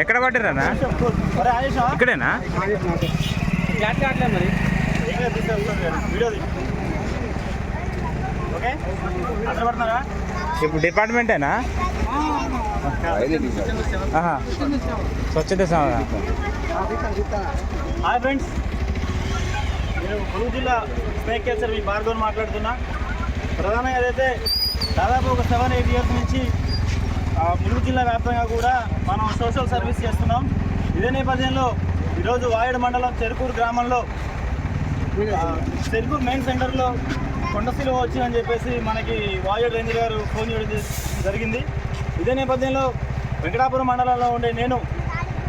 ఎక్కడ ఆయేషా? ఇక్కడేనా? ఇప్పుడు డిపార్ట్మెంటేనా. స్వచ్ఛత హాయ్ ఫ్రెండ్స్. నేను ములుగు జిల్లా స్నేక్ క్యాన్సర్ మీ భార్గవన్ మాట్లాడుతున్నా. ప్రధానంగా ఏదైతే దాదాపు ఒక సెవెన్ ఎయిట్ ఇయర్స్ నుంచి ములుగు జిల్లా వ్యాప్తంగా కూడా మనం సోషల్ సర్వీస్ చేస్తున్నాం. ఇదే నేపథ్యంలో ఈరోజు వాయుడు మండలం చెరుకూరు గ్రామంలో చెరుకూరు మెయిన్ సెంటర్లో కొండశిలువ వచ్చిందని చెప్పేసి మనకి వాయుడు రేంజ్ గారు ఫోన్ చేయడం జరిగింది. ఇదే నేపథ్యంలో వెంకటాపురం మండలంలో ఉండే నేను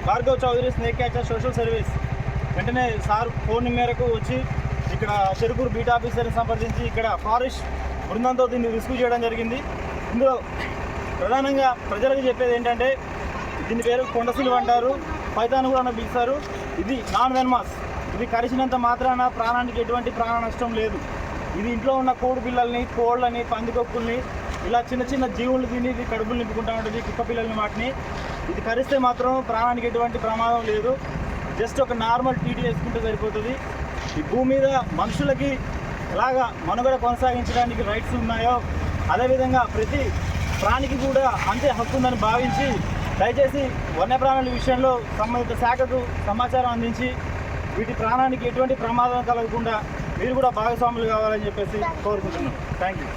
Bhargav Chaudhary snake catcher social service వెంటనే సార్ ఫోన్ మేరకు వచ్చి ఇక్కడ చెరుకూరు బీట్ ఆఫీసర్ని సంప్రదించి ఇక్కడ ఫారెస్ట్ బృందంతో దీన్ని రిస్క్యూ చేయడం జరిగింది. ఇందులో ప్రధానంగా ప్రజలకు చెప్పేది ఏంటంటే దీని పేరు కొండసిలువ అంటారు. పైతాను కూడా పిలుస్తారు. ఇది నాన్ వెన్మాస్. ఇది కరిచినంత మాత్రాన ప్రాణానికి ఎటువంటి ప్రాణ నష్టం లేదు. ఇది ఇంట్లో ఉన్న కోడి పిల్లల్ని కోళ్ళని పందికొక్కుల్ని ఇలా చిన్న చిన్న జీవులు తిని ఇది కడుపులు నింపుకుంటా ఉంటుంది కుక్క పిల్లల్ని వాటిని. ఇది కరిస్తే మాత్రం ప్రాణానికి ఎటువంటి ప్రమాదం లేదు. జస్ట్ ఒక నార్మల్ టీటీ వేసుకుంటే సరిపోతుంది. ఈ భూమి మీద మనుషులకి ఎలాగా మనుగడ కొనసాగించడానికి రైట్స్ ఉన్నాయో అదేవిధంగా ప్రతి ప్రాణికి కూడా అంతే హక్కు ఉందని భావించి దయచేసి వన్యప్రాణుల విషయంలో సంబంధిత శాఖకు సమాచారం అందించి వీటి ప్రాణానికి ఎటువంటి ప్రమాదం కలగకుండా మీరు కూడా భాగస్వాములు కావాలని చెప్పేసి కోరుకుంటున్నాం. Thank you